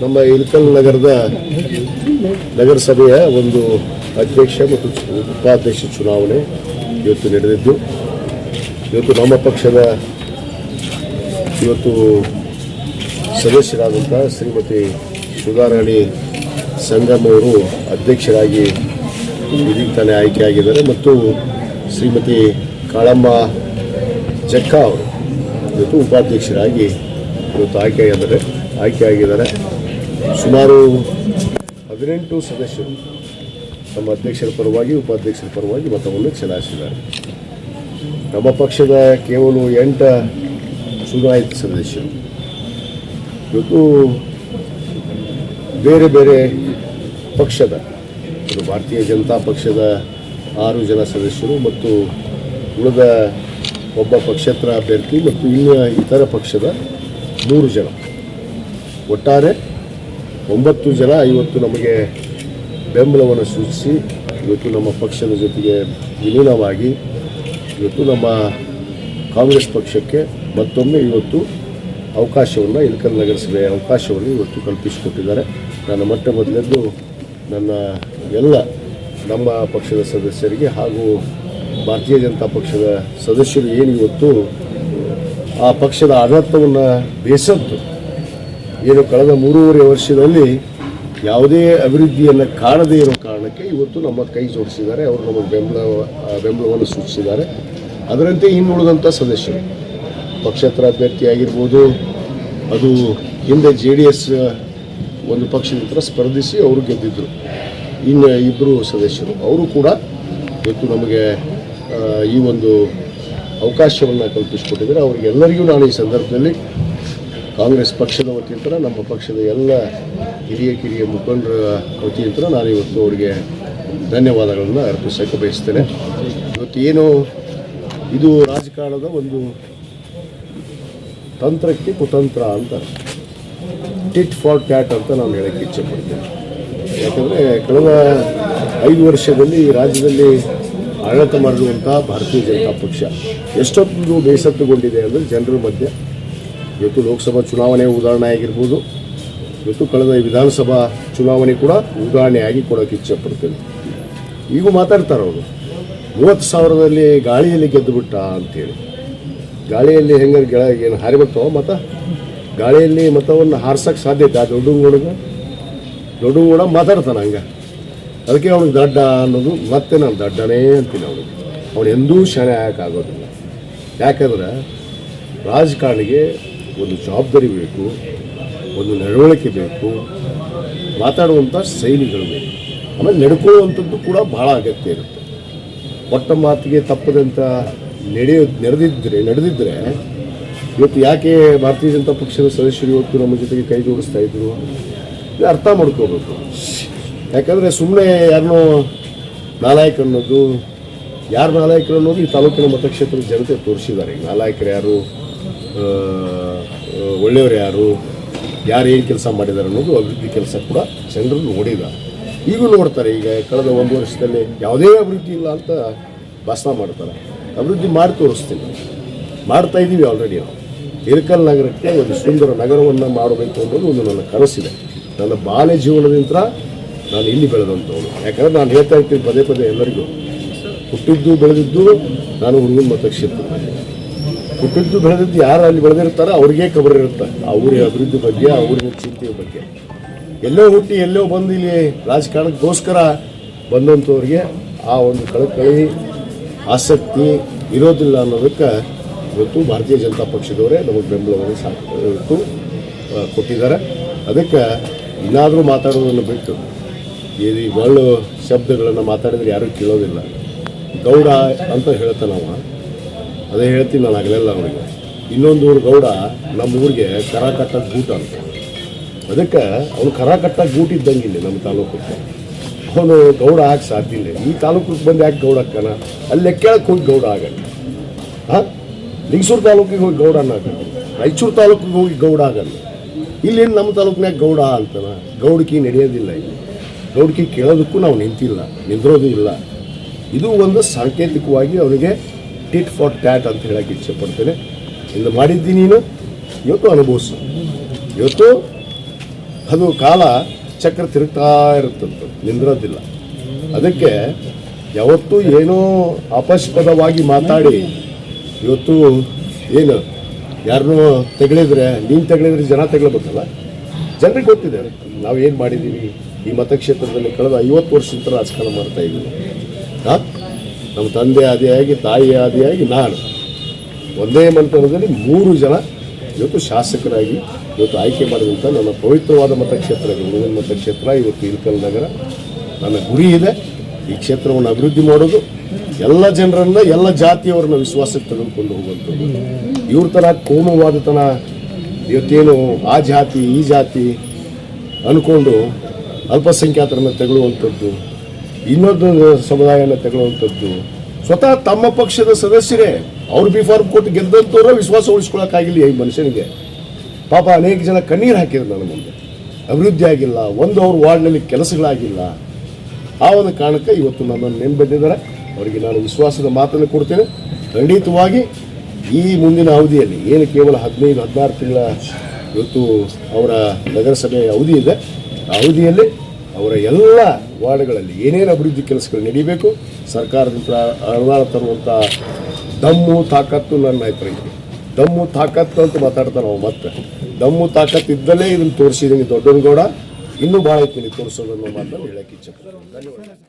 ನಮ್ಮ ಇಳಕಲ್ ನಗರದ ನಗರಸಭೆಯ ಒಂದು ಅಧ್ಯಕ್ಷ ಮತ್ತು ಉಪಾಧ್ಯಕ್ಷ ಚುನಾವಣೆ ಇವತ್ತು ನಡೆದಿದ್ದು. ಇವತ್ತು ನಮ್ಮ ಪಕ್ಷದ ಇವತ್ತು ಸದಸ್ಯರಾದಂಥ ಶ್ರೀಮತಿ ಸುಧಾರಾಣಿ ಸಂಗಮ್ ಅವರು ಅಧ್ಯಕ್ಷರಾಗಿ ಇದೀಗ ತಾನೇ ಆಯ್ಕೆಯಾಗಿದ್ದಾರೆ ಮತ್ತು ಶ್ರೀಮತಿ ಕಾಳಮ್ಮ ಜಕ್ಕ ಅವರು ಇವತ್ತು ಉಪಾಧ್ಯಕ್ಷರಾಗಿ ಇವತ್ತು ಆಯ್ಕೆಯಾಗಿದ್ದಾರೆ ಆಯ್ಕೆಯಾಗಿದ್ದಾರೆ. ಸುಮಾರು ಹದಿನೆಂಟು ಸದಸ್ಯರು ನಮ್ಮ ಅಧ್ಯಕ್ಷರ ಪರವಾಗಿ, ಉಪಾಧ್ಯಕ್ಷರ ಪರವಾಗಿ ಮತವನ್ನು ಚಲಾಯಿಸಿದ್ದಾರೆ. ನಮ್ಮ ಪಕ್ಷದ ಕೇವಲ ಎಂಟು ಚುನಾಯಿತ ಸದಸ್ಯರು ಇವತ್ತು ಬೇರೆ ಬೇರೆ ಪಕ್ಷದ ಭಾರತೀಯ ಜನತಾ ಪಕ್ಷದ ಆರು ಜನ ಸದಸ್ಯರು ಮತ್ತು ಉಳಿದ ಒಬ್ಬ ಪಕ್ಷೇತರ ಅಭ್ಯರ್ಥಿ ಮತ್ತು ಇನ್ನು ಇತರ ಪಕ್ಷದ ಮೂರು ಜನ. ಒಟ್ಟಾರೆ ಒಂಬತ್ತು ಜನ ಇವತ್ತು ನಮಗೆ ಬೆಂಬಲವನ್ನು ಸೂಚಿಸಿ, ಇವತ್ತು ನಮ್ಮ ಪಕ್ಷದ ಜೊತೆಗೆ ವಿಲೀನವಾಗಿ ಇವತ್ತು ನಮ್ಮ ಕಾಂಗ್ರೆಸ್ ಪಕ್ಷಕ್ಕೆ ಮತ್ತೊಮ್ಮೆ ಇವತ್ತು ಅವಕಾಶವನ್ನು ಇಳಕಲ್ ನಗರಸಭೆಯ ಅವಕಾಶವನ್ನು ಇವತ್ತು ಕಲ್ಪಿಸಿಕೊಟ್ಟಿದ್ದಾರೆ. ನಾನು ಮೊಟ್ಟ ಮೊದಲೆದ್ದು ನನ್ನ ಎಲ್ಲ ನಮ್ಮ ಪಕ್ಷದ ಸದಸ್ಯರಿಗೆ ಹಾಗೂ ಭಾರತೀಯ ಜನತಾ ಪಕ್ಷದ ಸದಸ್ಯರು ಏನು ಇವತ್ತು ಆ ಪಕ್ಷದ ಆಡಳಿತವನ್ನು ಬೇಸತ್ತು. ಏನು ಕಳೆದ ಮೂರುವರೆ ವರ್ಷದಲ್ಲಿ ಯಾವುದೇ ಅಭಿವೃದ್ಧಿಯನ್ನು ಕಾಣದೇ ಇರೋ ಕಾರಣಕ್ಕೆ ಇವತ್ತು ನಮ್ಮ ಕೈ ಜೋಡಿಸಿದ್ದಾರೆ. ಅವರು ನಮಗೆ ಬೆಂಬಲ, ಬೆಂಬಲವನ್ನು ಸೂಚಿಸಿದ್ದಾರೆ. ಅದರಂತೆ ಇನ್ನುಳಿದಂಥ ಸದಸ್ಯರು. ಪಕ್ಷೇತರ ಅಭ್ಯರ್ಥಿ ಆಗಿರ್ಬೋದು ಅದು ಹಿಂದೆ ಜೆ ಡಿ ಎಸ್ ಒಂದು ಪಕ್ಷದಿಂದ ಸ್ಪರ್ಧಿಸಿ ಅವರು ಗೆದ್ದಿದ್ದರು ಇನ್ನು ಇಬ್ಬರು ಸದಸ್ಯರು, ಅವರು ಕೂಡ ಇವತ್ತು ನಮಗೆ ಈ ಒಂದು ಅವಕಾಶವನ್ನು ಕಲ್ಪಿಸಿಕೊಟ್ಟಿದ್ದಾರೆ. ಅವರಿಗೆಲ್ಲರಿಗೂ ನಾನು ಈ ಸಂದರ್ಭದಲ್ಲಿ ಕಾಂಗ್ರೆಸ್ ಪಕ್ಷದ ವತಿಯಿಂದ, ನಮ್ಮ ಪಕ್ಷದ ಎಲ್ಲ ಹಿರಿಯ ಕಿರಿಯ ಮುಖಂಡರ ವತಿಯಿಂದ ನಾನು ಇವತ್ತು ಅವರಿಗೆ ಧನ್ಯವಾದಗಳನ್ನು ಅರ್ಪಿಸೋಕೆ ಬಯಸ್ತೇನೆ. ಇವತ್ತು ಏನು, ಇದು ರಾಜಕಾರಣದ ಒಂದು ತಂತ್ರಕ್ಕೆ ಕುತಂತ್ರ ಅಂತ. ಟಿಟ್ ಫಾರ್ ಟ್ಯಾಟ್ ಅಂತ ನಾನು ಹೇಳಕ್ಕೆ ಇಚ್ಛೆ ಯಾಕಂದರೆ ಕಳೆದ ಐದು ವರ್ಷದಲ್ಲಿ ಈ ರಾಜ್ಯದಲ್ಲಿ ಆಡಳಿತ ಮಾಡಿರುವಂತಹ ಭಾರತೀಯ ಜನತಾ ಪಕ್ಷ ಎಷ್ಟೊಂದು ಬೇಸತ್ತುಗೊಂಡಿದೆ ಅಂದರೆ ಜನರ ಮಧ್ಯೆ. ಇವತ್ತು ಲೋಕಸಭಾ ಚುನಾವಣೆ ಉದಾಹರಣೆ ಆಗಿರ್ಬೋದು. ಇವತ್ತು ಕಳೆದ ವಿಧಾನಸಭಾ ಚುನಾವಣೆ ಕೂಡ ಉದಾಹರಣೆಯಾಗಿ ಕೊಡೋಕೆ ಇಚ್ಛೆ ಪಡ್ತೇನೆ ಈಗೂ ಮಾತಾಡ್ತಾರೆ ಅವರು ಮೂವತ್ತು ಸಾವಿರದಲ್ಲಿ ಗಾಳಿಯಲ್ಲಿ ಗೆದ್ದುಬಿಟ್ಟ ಅಂತೇಳಿ. ಗಾಳಿಯಲ್ಲಿ ಹೆಂಗಾರ ಗೆಳಗೆ ಏನು ಹಾರಿ ಮತ ಗಾಳಿಯಲ್ಲಿ ಮತವನ್ನು ಹಾರ್ಸಕ್ಕೆ ಸಾಧ್ಯತೆ ಆ ದೊಡ್ಡಂಗೋಡಗ ದೊಡ್ಡಂಗೋಡ ಮಾತಾಡ್ತಾನೆ ಹಂಗೆ. ಅದಕ್ಕೆ ಅವ್ನಿಗೆ ದಡ್ಡ ಅನ್ನೋದು ಮತ್ತೆ ನಾನು ದಡ್ಡನೇ ಅಂತೀನಿ ಅವನಿಗೆ. ಅವನು ಎಂದೂ ಶಾಣೆ ಆಗೋಕ್ಕಾಗೋದಿಲ್ಲ ಯಾಕಂದ್ರೆ ರಾಜಕಾರಣಿಗೆ ಒಂದು ಜವಾಬ್ದಾರಿ ಬೇಕು, ಒಂದು ನಡವಳಿಕೆ ಬೇಕು ಮಾತಾಡುವಂಥ ಶೈಲಿಗಳು ಬೇಕು. ಆಮೇಲೆ ನಡ್ಕೊಳ್ಳುವಂಥದ್ದು ಕೂಡ ಭಾಳ ಅಗತ್ಯ ಇರುತ್ತೆ. ಒಟ್ಟ ಮಾತಿಗೆ ತಪ್ಪದಂತ ನಡೆಯೋ ನಡೆದಿದ್ದರೆ ನಡೆದಿದ್ದರೆ ಇವತ್ತು ಯಾಕೆ ಭಾರತೀಯ ಜನತಾ ಪಕ್ಷದ ಸದಸ್ಯರು ಇವತ್ತು ನಮ್ಮ ಜೊತೆಗೆ ಕೈ ಜೋಡಿಸ್ತಾ ಇದ್ರು? ಇದು ಅರ್ಥ ಮಾಡ್ಕೋಬೇಕು. ಯಾಕಂದರೆ ಸುಮ್ಮನೆ ಯಾರನ್ನೋ ನಾಲಾಯಕ ಅನ್ನೋದು, ಯಾರು ನಾಲಾಯಕರು ಅನ್ನೋದು ಈ ತಾಲೂಕಿನ ಮತಕ್ಷೇತ್ರದ ಜನತೆ ತೋರಿಸಿದ್ದಾರೆ. ಈಗ ನಾಲಾಯಕರು ಯಾರು? ಒಳ್ಳೆಯವರು ಯಾರು? ಯಾರು ಏನು ಕೆಲಸ ಮಾಡಿದ್ದಾರೆ ಅನ್ನೋದು ಅಭಿವೃದ್ಧಿ ಕೆಲಸ ಕೂಡ ಜನರು ನೋಡಿದ್ದಾರೆ. ಈಗಲೂ ನೋಡ್ತಾರೆ. ಈಗ ಕಳೆದ ಒಂದು ವರ್ಷದಲ್ಲಿ ಯಾವುದೇ ಅಭಿವೃದ್ಧಿ ಇಲ್ಲ ಅಂತ ಭಾಷಣ ಮಾಡ್ತಾರೆ. ಅಭಿವೃದ್ಧಿ ಮಾಡಿ ತೋರಿಸ್ತೀನಿ. ಮಾಡ್ತಾ ಇದ್ದೀವಿ ಆಲ್ರೆಡಿ ನಾವು. ಇಳಕಲ್ ನಗರಕ್ಕೆ ಒಂದು ಸುಂದರ ನಗರವನ್ನು ಮಾಡಬೇಕು ಅನ್ನೋದು ಒಂದು ನನ್ನ ಕನಸಿದೆ. ನನ್ನ ಬಾಲ್ಯ ಜೀವನದಿಂದ ನಾನು ಇಲ್ಲಿ ಬೆಳೆದಂಥವನು. ಯಾಕಂದ್ರೆ ನಾನು ಹೇಳ್ತಾ ಇರ್ತೀನಿ ಪದೇ ಪದೇ ಎಲ್ಲರಿಗೂ. ಹುಟ್ಟಿದ್ದು ಬೆಳೆದಿದ್ದು ನಾನು ಹುಡುಗನ ಮತಕ್ಷೇತ್ರದಲ್ಲಿ. ಹುಟ್ಟಿದ್ದು ಬೆಳೆದಿದ್ದು ಯಾರು ಅಲ್ಲಿ ಬೆಳೆದಿರ್ತಾರೋ ಅವ್ರಿಗೆ ಇರುತ್ತೆ. ಅವ್ರಿಗೆ ಅಭಿವೃದ್ಧಿ ಬಗ್ಗೆ ಅವ್ರ ಚಿಂತೆಯ ಬಗ್ಗೆ. ಎಲ್ಲೋ ಹುಟ್ಟಿ, ಎಲ್ಲೋ ಬಂದು ಇಲ್ಲಿ ರಾಜಕಾರಣಕ್ಕೋಸ್ಕರ ಬಂದಂಥವ್ರಿಗೆ ಆ ಒಂದು ಕಳಕಳಿ ಆಸಕ್ತಿ ಇರೋದಿಲ್ಲ ಅನ್ನೋದಕ್ಕೆ ಇವತ್ತು ಭಾರತೀಯ ಜನತಾ ಪಕ್ಷದವರೇ ನಮಗೆ ಬೆಂಬಲವನ್ನು ಸಾ ಕೊಟ್ಟಿದ್ದಾರೆ. ಅದಕ್ಕೆ ಇನ್ನಾದರೂ ಮಾತಾಡೋದನ್ನು ಬಿಟ್ಟು ಈ ಒಳ್ಳೆ ಶಬ್ದಗಳನ್ನು ಮಾತಾಡಿದ್ರೆ ಯಾರೂ ಕೇಳೋದಿಲ್ಲ. ಗೌಡ ಅಂತ ಹೇಳ್ತಾನವ ಅದೇ ಹೇಳ್ತೀನಿ ನಾನು ಆಗಲಿಲ್ಲ ಅವನಿಗೆ. ಇನ್ನೊಂದು ಊರು ಗೌಡ, ನಮ್ಮ ಊರಿಗೆ ಕರ ಕಟ್ಟಕ್ಕೆ ಗೂಟ ಅಂತ. ಅದಕ್ಕೆ ಅವನು ಕರ ಕಟ್ಟ ನಮ್ಮ ತಾಲೂಕಕ್ಕೆ. ಅವನು ಗೌಡ ಆಗಕ್ಕೆ ಸಾಧ್ಯ ಇಲ್ಲ. ಈ ತಾಲೂಕಿಗೆ ಬಂದು ಯಾಕೆ ಗೌಡ ಹಾಕೋಣ ಅಲ್ಲಿ ಹೋಗಿ ಗೌಡ ಆಗಲ್ಲ ಹಾಂ? ಲಿಂಗಸೂರು ತಾಲೂಕಿಗೆ ಹೋಗಿ ಗೌಡ ಅನ್ನಾಗಲ್ಲ ರಾಯಚೂರು ತಾಲೂಕಿಗೆ ಹೋಗಿ ಗೌಡ ಆಗಲ್ಲ. ಇಲ್ಲೇನು ನಮ್ಮ ತಾಲೂಕಿನಾಗ ಗೌಡ ಅಂತಾನ ಗೌಡಕಿ ನಡೆಯೋದಿಲ್ಲ ಇಲ್ಲಿ. ಗೌಡಕಿ ಕೇಳೋದಕ್ಕೂ ನಾವು ನಿಂತಿಲ್ಲ. ನಿಂದ್ರೋದು ಇಲ್ಲ. ಇದು ಒಂದು ಸಾಂಕೇತಿಕವಾಗಿ ಅವನಿಗೆ ಟಿಟ್ ಫಾರ್ ಟ್ಯಾಟ್ ಅಂತ ಹೇಳಕ್ಕೆ ಇಚ್ಛೆ ಪಡ್ತೇನೆ ಮಾಡಿದ್ದೀನಿ ನೀನು? ಇವತ್ತು ಅನುಭವಿಸು. ಇವತ್ತು ಅದು ಕಾಲ ಚಕ್ರ ತಿರುಗ್ತಾ ಇರುತ್ತಂತ ನಿಂದ್ರೋದಿಲ್ಲ. ಅದಕ್ಕೆ ಯಾವತ್ತೂ ಏನೋ ಅಪಸ್ಪದವಾಗಿ ಮಾತಾಡಿ, ಇವತ್ತು ಏನು, ಯಾರನ್ನೂ ತೆಗಳಿದ್ರೆ ನೀನು ತೆಗಳಿದ್ರೆ ಜನ ತೆಗಳಬೇಕಲ್ಲ ಜನರಿಗೆ ಗೊತ್ತಿದೆ, ನಾವು ಏನು ಮಾಡಿದ್ದೀವಿ ಈ ಮತಕ್ಷೇತ್ರದಲ್ಲಿ ಕಳೆದ ಐವತ್ತು ವರ್ಷದಿಂದ ರಾಜಕಾರಣ ಮಾಡ್ತಾ ಇದ್ದೀವಿ. ಹಾಂ? ನಮ್ಮ ತಂದೆ ಆದಿಯಾಗಿ, ತಾಯಿ ಆದಿಯಾಗಿ, ನಾನು. ಒಂದೇ ಮಂಟಪದಲ್ಲಿ ಮೂರು ಜನ ಇವತ್ತು ಶಾಸಕರಾಗಿ ಇವತ್ತು ಆಯ್ಕೆ ಮಾಡಿದಂಥ ನನ್ನ ಪವಿತ್ರವಾದ ಮತಕ್ಷೇತ್ರ ಹುಡುಗನ ಮತಕ್ಷೇತ್ರ, ಇವತ್ತು ಇಲ್ಕಲ್ ನಗರ. ನನ್ನ ಗುರಿ ಇದೆ. ಈ ಕ್ಷೇತ್ರವನ್ನು ಅಭಿವೃದ್ಧಿ ಮಾಡೋದು. ಎಲ್ಲ ಜನರನ್ನ, ಎಲ್ಲ ಜಾತಿಯವರನ್ನ ವಿಶ್ವಾಸಕ್ಕೆ ತೆಗೆದುಕೊಂಡು ಹೋಗುವಂಥದ್ದು. ಇವ್ರ ಥರ ಕೋಮುವಾದತನ, ಇವತ್ತೇನು ಆ ಜಾತಿ, ಈ ಜಾತಿ ಅಂದ್ಕೊಂಡು ಅಲ್ಪಸಂಖ್ಯಾತರನ್ನು ತೆಗೊಳ್ಳುವಂಥದ್ದು ಇನ್ನೊಂದು ಸಮುದಾಯನ ತಗೊಳ್ಳುವಂಥದ್ದು ಸ್ವತಃ ತಮ್ಮ ಪಕ್ಷದ ಸದಸ್ಯರೇ, ಅವ್ರು ಬಿ ಫಾರ್ಮ್ ಕೊಟ್ಟು ಗೆದ್ದಂಥವ್ರ ವಿಶ್ವಾಸ ಉಳಿಸ್ಕೊಳಕ್ಕಾಗಿಲ್ಲ ಈ ಮನುಷ್ಯನಿಗೆ. ಪಾಪ ಅನೇಕ ಜನ ಕಣ್ಣೀರು ಹಾಕಿದ್ರು ನನ್ನ ಮುಂದೆ. ಅಭಿವೃದ್ಧಿ ಆಗಿಲ್ಲ, ಒಂದು ಅವ್ರ ವಾರ್ಡ್ನಲ್ಲಿ ಕೆಲಸಗಳಾಗಿಲ್ಲ. ಆ ಒಂದು ಕಾರಣಕ್ಕೆ ಇವತ್ತು ನನ್ನನ್ನು ನೆನ್ಬಂದಿದ್ದಾರೆ ಅವರಿಗೆ ನಾನು ವಿಶ್ವಾಸದ ಮಾತನ್ನು ಕೊಡ್ತೇನೆ. ಖಂಡಿತವಾಗಿ ಈ ಮುಂದಿನ ಅವಧಿಯಲ್ಲಿ, ಏನು ಕೇವಲ ಹದಿನೈದು, ಹದಿನಾರು ತಿಂಗಳ ಇವತ್ತು ಅವರ ನಗರಸಭೆಯ ಅವಧಿ ಇದೆ. ಆ ಅವಧಿಯಲ್ಲಿ ಅವರ ಎಲ್ಲ ವಾರ್ಡ್ಗಳಲ್ಲಿ ಏನೇನು ಅಭಿವೃದ್ಧಿ ಕೆಲಸಗಳು ನಡೀಬೇಕು, ಸರ್ಕಾರದಿಂದ ಅನುದಾನ ತರುವಂಥ ದಮ್ಮು ತಾಕತ್ತು ನನ್ನ ಅಭಿಪ್ರಾಯ. ದಮ್ಮು ತಾಕತ್ತು ಅಂತ ಮಾತಾಡ್ತಾರೆ ಅವ ಮತ್ತೆ. ದಮ್ಮು ತಾಕತ್ತು ಇದ್ದಲ್ಲೇ ಇದನ್ನು ತೋರಿಸಿದ್ದೀನಿ ದೊಡ್ಡನಗೌಡ. ಇನ್ನೂ ಭಾಳ ಐತಿ ತೋರಿಸೋದನ್ನು ಮಾತನ್ನು ಹೇಳಕ್ಕೆ ಇಚ್ಛೆ ಧನ್ಯವಾದ